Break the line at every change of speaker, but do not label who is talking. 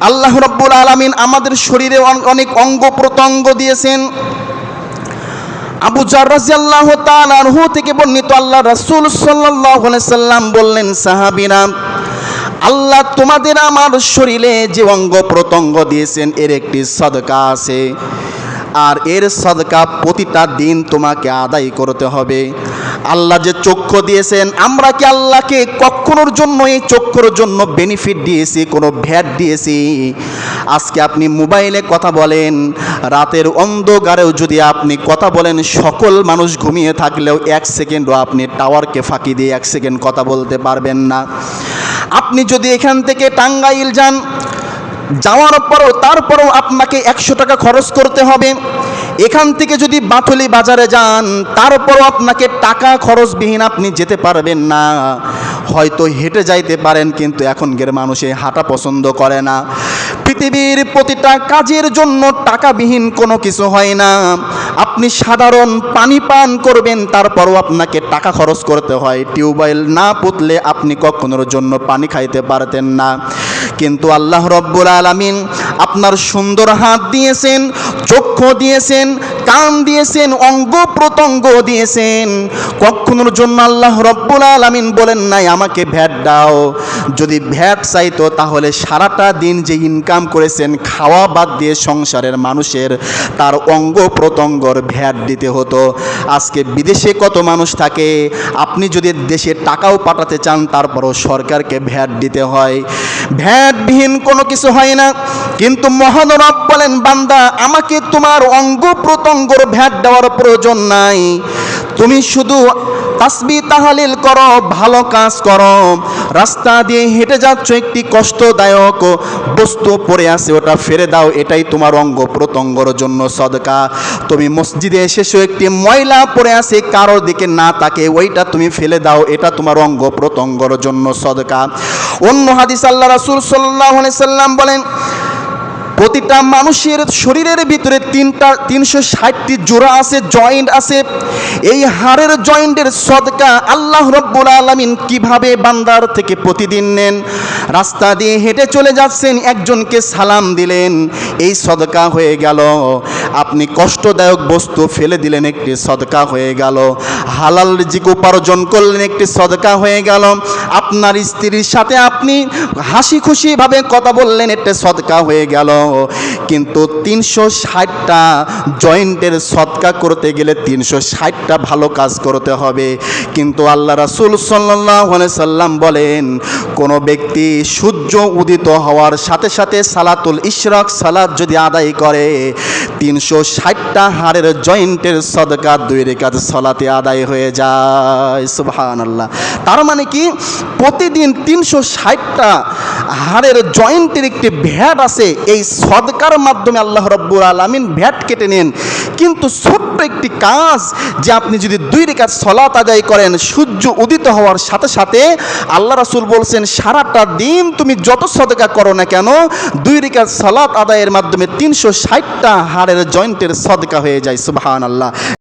আল্লাহ রব্বুল আলমিন আমাদের শরীরে অন- অনেক অঙ্গ প্রত্যঙ্গ দিয়েছেন। আবু জার রাজিয়াল্লাহ তাআলাহু থেকে বর্ণিত আল্লাহ রাসূল সাল্লাল্লাহু সাল্লাম বললেন, সাহাবীরা, আল্লাহ তোমাদের আমার শরীরে যে অঙ্গ প্রত্যঙ্গ দিয়েছেন, এর একটি সদকা আছে। আর এর সদকা প্রতিটা দিন তোমাকে আদায় করতে হবে। আল্লাহ যে চক্ষু দিয়েছেন, আমরা কি আল্লাহকে কখনোর জন্য এই চক্ষুর জন্য বেনিফিট দিয়েছি, কোনো ভ্যাট দিয়েছি? আজকে আপনি মোবাইলে কথা বলেন, রাতের অন্ধকারেও যদি আপনি কথা বলেন, সকল মানুষ ঘুমিয়ে থাকলেও এক সেকেন্ডও আপনি টাওয়ারকে ফাঁকি দিয়ে এক সেকেন্ড কথা বলতে পারবেন না। আপনি যদি এখান থেকে টাঙ্গাইল যান, যাওয়ার পরও, তারপরও আপনাকে একশো টাকা খরচ করতে হবে। এখান থেকে যদি বাথুলি বাজারে যান তারপরও আপনাকে টাকা খরচবিহীন আপনি যেতে পারবেন না। হয়তো হেঁটে যাইতে পারেন, কিন্তু এখনকার মানুষে হাঁটা পছন্দ করে না। পৃথিবীর প্রতিটা কাজের জন্য টাকাবিহীন কোনো কিছু হয় না। আপনি সাধারণ পানি পান করবেন, তারপরও আপনাকে টাকা খরচ করতে হয়। টিউবওয়েল না পুতলে আপনি কখনোর জন্য পানি খাইতে পারতেন না। কিন্তু আল্লাহ রব্বুল আলামিন আপনার সুন্দর হাত দিয়েছেন চক্ষু দিয়েছেন কান দিয়েছেন, অঙ্গ প্রত্যঙ্গ দিয়েছেন। কখনোর জন্য আল্লাহ রব্বুল আলামিন বলেন নাই, আমাকে ভ্যাট দাও। যদি ভ্যাট চাইতো, তাহলে সারাটা দিন যে ইনকাম করেছেন, খাওয়া বাদ দিয়ে সংসারের মানুষের, তার অঙ্গ প্রত্যঙ্গর ভ্যাট দিতে হতো। আজকে বিদেশে কত মানুষ থাকে, আপনি যদি দেশে টাকাও পাঠাতে চান, তারপরও সরকারকে ভ্যাট দিতে হয়। ভ্যাটবিহীন কোনো কিছু হয় না। কিন্তু মহানরব বলেন, বান্দা, আমাকে তোমার অঙ্গ প্রত্যঙ্গর ভ্যাট দেওয়ার প্রয়োজন নাই। তুমি শুধু তাসবি তাহালিল করো, ভালো কাজ করো। রাস্তা দিয়ে হেঁটে যাচ্ছ, একটি কষ্টদায়ক বস্তু পড়ে আছে, ওটা ফেলে দাও, এটাই তোমার অঙ্গ প্রত্যঙ্গর জন্য সদকা। তুমি মসজিদে এসেছ, একটি ময়লা পড়ে আছে কারোর দিকে না তাকে, ওইটা তুমি ফেলে দাও, এটা তোমার অঙ্গ প্রত্যঙ্গর জন্য সদকা। অন্য হাদিস আল্লাহ রাসূল আলাইহি সাল্লাম বলেন প্রতিটা মানুষের শরীরের ভিতরে তিনটা, তিনশো ষাটটি জোড়া আছে জয়েন্ট আছে। এই হাড়ের জয়েন্টের সদকা আল্লাহ রব্বুল আলমিন কীভাবে বান্দার থেকে প্রতিদিন নেন? রাস্তা দিয়ে হেঁটে চলে যাচ্ছেন, একজনকে সালাম দিলেন। এই সদকা হয়ে গেল। আপনি কষ্টদায়ক বস্তু ফেলে দিলেন, একটি সদকা হয়ে গেল। হালাল রিজিক উপার্জন করলেন, একটি সদকা হয়ে গেল। আপনার স্ত্রীর সাথে আপনি হাসি খুশিভাবে কথা বললেন, একটা সদকা হয়ে গেল। কিন্তু তিনশো ষাটটা জয়েন্টের সদকা করতে গেলে তিনশো ষাটটা ভালো কাজ করতে হবে। কিন্তু আল্লাহ রাসুল সাল্লাহ সাল্লাম বলেন, কোনো ব্যক্তি সূর্য উদিত হওয়ার সাথে সাথে সালাতুল ইশরাক সালাত যদি আদায় করে তিনশো ষাটটা হাড়ের জয়েন্টের সদকা দুই রেখাত সলাতে আদায় হয়ে যায়। সুবহান আল্লাহ তার মানে কি? প্রতিদিন তিনশো ষাটটা হাড়ের জয়েন্টের একটি ভ্যাট আছে। এই সদকার মাধ্যমে আল্লাহ রব্বুর আলমিন ভ্যাট কেটে নেন। কিন্তু ছোট্ট একটি কাজ যে আপনি যদি দুই রেখাত সলাত আদায় করেন, সূর্য উদিত হওয়ার সাথে সাথে আল্লাহ রাসুল বলছেন, সারাটা দিন তুমি যত সদকা করো না কেন, দুই রেখাত সলাত আদায়ের মাধ্যমে তিনশো ষাটটা হাড়ের জয়েন্টের সদকা হয়ে যায় সুবাহান আল্লাহ